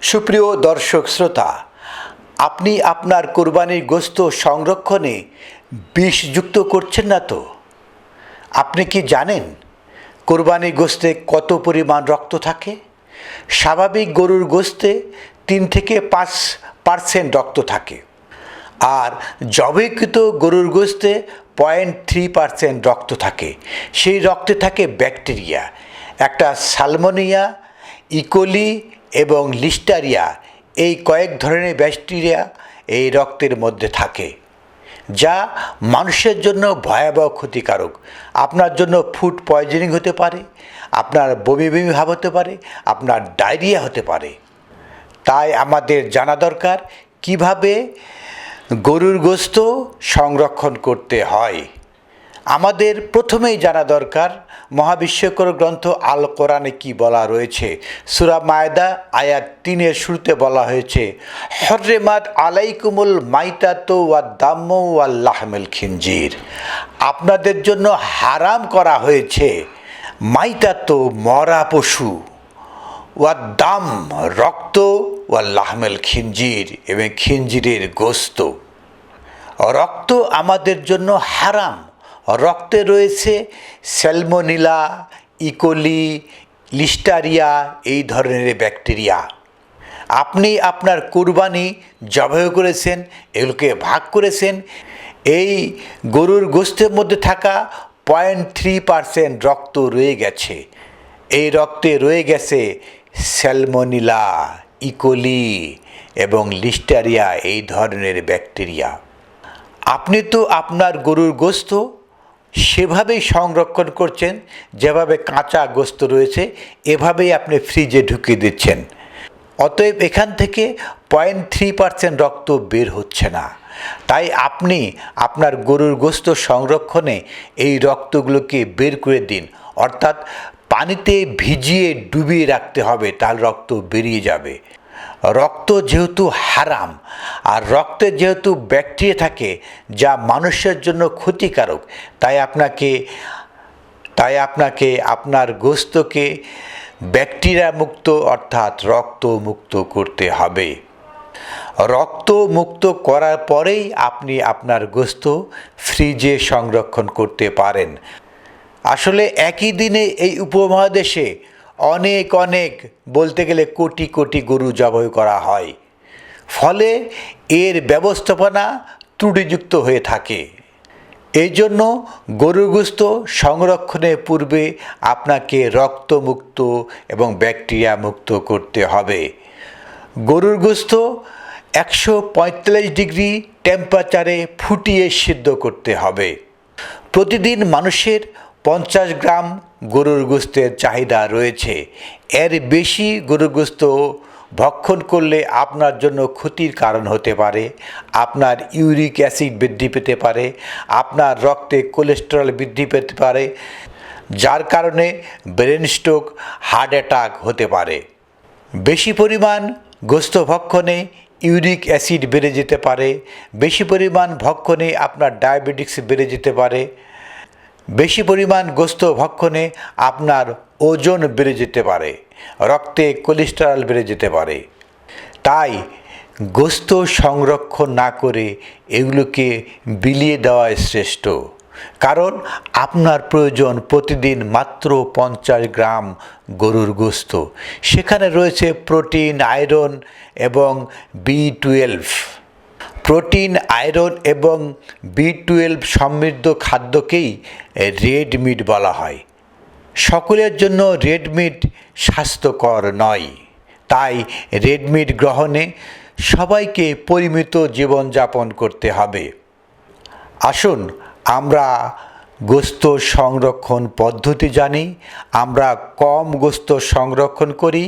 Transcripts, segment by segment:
সুপ্রিয় দর্শক শ্রোতা, আপনি আপনার কোরবানির গোস্ত সংরক্ষণে বিষ যুক্ত করছেন না তো? আপনি কি জানেন কোরবানির গোস্তে কত পরিমাণ রক্ত থাকে? স্বাভাবিক গরুর গোস্তে তিন থেকে পাঁচ পার্সেন্ট রক্ত থাকে। আর জবেকৃত গরুর গোস্তে পয়েন্ট থ্রি পার্সেন্ট রক্ত থাকে। সেই রক্তে থাকে ব্যাকটেরিয়া, একটা সালমোনিয়া ইকোলি এবং লিস্টারিয়া এই কয়েক ধরনের ব্যাকটেরিয়া এই রক্তের মধ্যে থাকে, যা মানুষের জন্য ভয়াবহ ক্ষতিকারক। আপনার জন্য ফুড পয়জনিং হতে পারে, আপনার বমি বমি ভাব হতে পারে, আপনার ডায়রিয়া হতে পারে। তাই আমাদের জানা দরকার কীভাবে গরুর গোস্ত সংরক্ষণ করতে হয়। আমাদের প্রথমেই জানা দরকার, মহাবিশ্বকর গ্রন্থ আল কোরআনে কি বলা রয়েছে? সুরা মায়দা, আয়াত তিনের শুরুতে বলা হয়েছে, হর্রেমাত আলাইকুমুল মাইতাতো ওয়া দাম্ম ওয়াল্লাহমেল খিনজির। আপনাদের জন্য হারাম করা হয়েছে, মাইতাতো মরা পশু ওয়া দাম রক্ত ওয়া লাহমেল খিনজির, এবং খিনজিরের গোস্ত। রক্ত আমাদের জন্য হারাম। রক্তে রয়েছে স্যালমোনিলা, ইকোলি, লিস্টারিয়া, এই ধরনের ব্যাকটেরিয়া। আপনি আপনার কুরবানি জবাই করেছেন, এগুলোকে ভাগ করেছেন। এই গরুর গোস্তের মধ্যে থাকা পয়েন্ট থ্রি পারসেন্ট রক্ত রয়ে গেছে। এই রক্তে রয়ে গেছে স্যালমোনিলা, ইকোলি এবং লিস্টারিয়া, এই ধরনের ব্যাকটেরিয়া। আপনি তো আপনার গরুর গোস্ত সেভাবেই সংরক্ষণ করছেন, যেভাবে কাঁচা গোস্ত রয়েছে, এভাবেই আপনি ফ্রিজে ঢুকিয়ে দিচ্ছেন। অতএব এখান থেকে পয়েন্ট থ্রি পার্সেন্ট রক্ত বের হচ্ছে না। তাই আপনি আপনার গরুর গোস্ত সংরক্ষণে এই রক্তগুলোকে বের করে দিন। অর্থাৎ পানিতে ভিজিয়ে ডুবিয়ে রাখতে হবে তার রক্ত বেরিয়ে যাবে। রক্ত যেহেতু হারাম, আর রক্তে যেহেতু ব্যাকটেরিয়া থাকে, যা মানুষের জন্য ক্ষতিকারক, তাই আপনাকে তাই আপনাকে আপনার গোস্তকে ব্যাকটেরিয়া মুক্ত, অর্থাৎ রক্ত মুক্ত করতে হবে। রক্ত মুক্ত করার পরেই আপনি আপনার গোস্ত ফ্রিজে সংরক্ষণ করতে পারেন। আসলে একই দিনে এই উপমহাদেশে অনেক অনেক বলতে গেলে কোটি কোটি গরু জবাই করা হয়। ফলে এর ব্যবস্থাপনা ত্রুটিযুক্ত হয়ে থাকে। এই জন্য গরুর গোস্ত সংরক্ষণের পূর্বে আপনাকে রক্তমুক্ত এবং ব্যাকটেরিয়া মুক্ত করতে হবে। গরুর গোস্ত একশো পঁয়তাল্লিশ ডিগ্রি টেম্পারেচারে ফুটিয়ে সিদ্ধ করতে হবে। প্রতিদিন মানুষের পঞ্চাশ গ্রাম গরুর গোস্তের চাহিদা রয়েছে। এর বেশি গরুর গোস্ত ভক্ষণ করলে আপনার জন্য ক্ষতির কারণ হতে পারে, আপনার ইউরিক অ্যাসিড বৃদ্ধি পেতে পারে, আপনার রক্তে কোলেস্টেরল বৃদ্ধি পেতে পারে, যার কারণে ব্রেন স্ট্রোক, হার্ট অ্যাটাক হতে পারে। বেশি পরিমাণ গোস্ত ভক্ষণে ইউরিক অ্যাসিড বেড়ে যেতে পারে, বেশি পরিমাণ ভক্ষণে আপনার ডায়াবেটিক্স বেড়ে যেতে পারে বেশি পরিমাণ গোস্ত ভক্ষণে আপনার ওজন বেড়ে যেতে পারে, রক্তে কোলেস্টেরল বেড়ে যেতে পারে। তাই গোস্ত সংরক্ষণ না করে এগুলোকে বিলিয়ে দেওয়াই শ্রেষ্ঠ। কারণ আপনার প্রয়োজন প্রতিদিন মাত্র পঞ্চাশ গ্রাম গরুর গোস্ত। সেখানে রয়েছে প্রোটিন, আয়রন এবং বি টুয়েলভ। প্রোটিন, আয়রন এবং বি টুয়েলভ সমৃদ্ধ খাদ্যকেই রেড মিট বলা হয়। সকলের জন্য রেড মিট স্বাস্থ্যকর নয়। তাই রেড মিট গ্রহণে সবাইকে পরিমিত জীবনযাপন করতে হবে। আসুন, আমরা গোস্ত সংরক্ষণ পদ্ধতি জানি, আমরা কম গোস্ত সংরক্ষণ করি,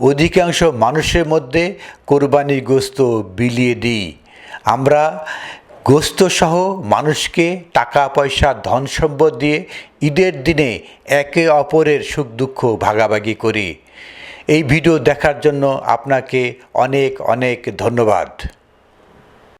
অধিকাংশ মানুষের মধ্যে কোরবানির গোস্ত বিলিয়ে দিই। আমরা গোস্তসহ মানুষকে টাকা, পয়সা, ধন সম্পদ দিয়ে ঈদের দিনে একে অপরের সুখ, দুঃখ ভাগাভাগি করি। এই ভিডিও দেখার জন্য আপনাকে অনেক অনেক ধন্যবাদ।